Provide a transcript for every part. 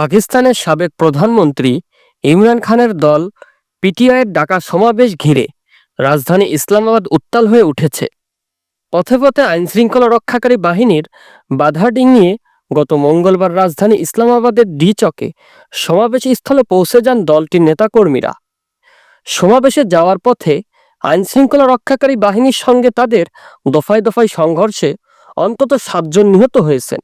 পাকিস্তানের সাবেক প্রধানমন্ত্রী ইমরান খানের দল পিটিআইয়ের ডাকা সমাবেশ ঘিরে রাজধানী ইসলামাবাদ উত্তাল হয়ে উঠেছে। পথে পথে আইনশৃঙ্খলা রক্ষাকারী বাহিনীর বাধা ডিঙিয়ে গত মঙ্গলবার রাজধানী ইসলামাবাদের ডি চকে সমাবেশ স্থলে পৌঁছে যান দলটির নেতাকর্মীরা। সমাবেশে যাওয়ার পথে আইনশৃঙ্খলা রক্ষাকারী বাহিনীর সঙ্গে তাদের দফায় দফায় সংঘর্ষে অন্তত সাতজন নিহত হয়েছেন।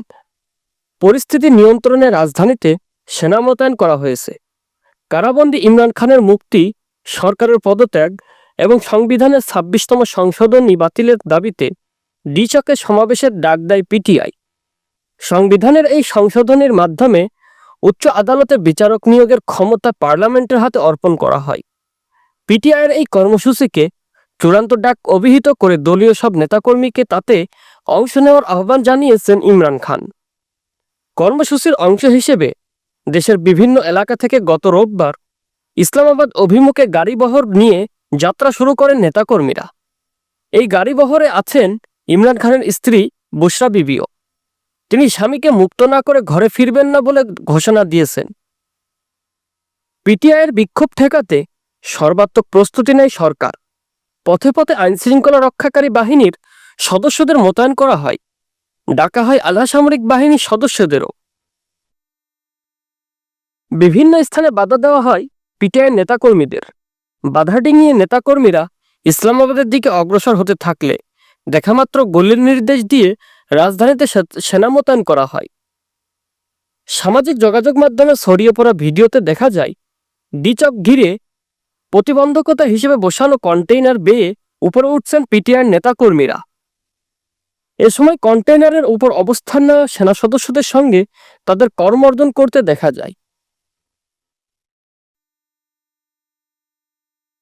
পরিস্থিতি নিয়ন্ত্রণে রাজধানীতে সেনা মোতায়েন করা হয়েছে। কারাবন্দী ইমরান খানের মুক্তি, সরকারের পদত্যাগ এবং সংবিধানের ছাব্বিশতম সংশোধনী বাতিলের দাবিতে ডিচকে সমাবেশের ডাক দেয় পিটিআই। সংবিধানের এই সংশোধনীর মাধ্যমে উচ্চ আদালতে বিচারক নিয়োগের ক্ষমতা পার্লামেন্টের হাতে অর্পণ করা হয়। পিটিআইয়ের এই কর্মসূচিকে চূড়ান্ত ডাক অভিহিত করে দলীয় সব নেতাকর্মীকে তাতে অংশ নেওয়ার আহ্বান জানিয়েছেন ইমরান খান। কর্মসূচির অংশ হিসেবে দেশের বিভিন্ন এলাকা থেকে গত রোববার ইসলামাবাদ অভিমুখে গাড়িবহর নিয়ে যাত্রা শুরু করেন নেতাকর্মীরা। এই গাড়িবহরে আছেন ইমরান খানের স্ত্রী বুশরা বিবিও। তিনি স্বামীকে মুক্ত না করে ঘরে ফিরবেন না বলে ঘোষণা দিয়েছেন। পিটিআইয়ের বিক্ষোভ ঠেকাতে সর্বাত্মক প্রস্তুতি নেয় সরকার। পথে পথে আইনশৃঙ্খলা রক্ষাকারী বাহিনীর সদস্যদের মোতায়েন করা হয়। ডাকা হয় আধা সামরিক বাহিনীর সদস্যদেরও। বিভিন্ন স্থানে বাধা দেওয়া হয় পিটিআই নেতাকর্মীদের। বাধা ডিঙিয়ে নেতাকর্মীরা ইসলামাবাদের দিকে অগ্রসর হতে থাকলে দেখামাত্র গলির নির্দেশ দিয়ে রাজধানীতে সেনা মোতায়েন করা হয়। সামাজিক যোগাযোগ মাধ্যমে ছড়িয়ে পড়া ভিডিওতে দেখা যায় ডিচক ঘিরে প্রতিবন্ধকতা হিসেবে বসানো কন্টেইনার বেয়ে উপরে উঠছেন পিটিআর নেতাকর্মীরা। এ সময় কন্টেইনারের উপর অবস্থান নেওয়া সেনা সদস্যদের সঙ্গে তাদের কর্মর্দন করতে দেখা যায়।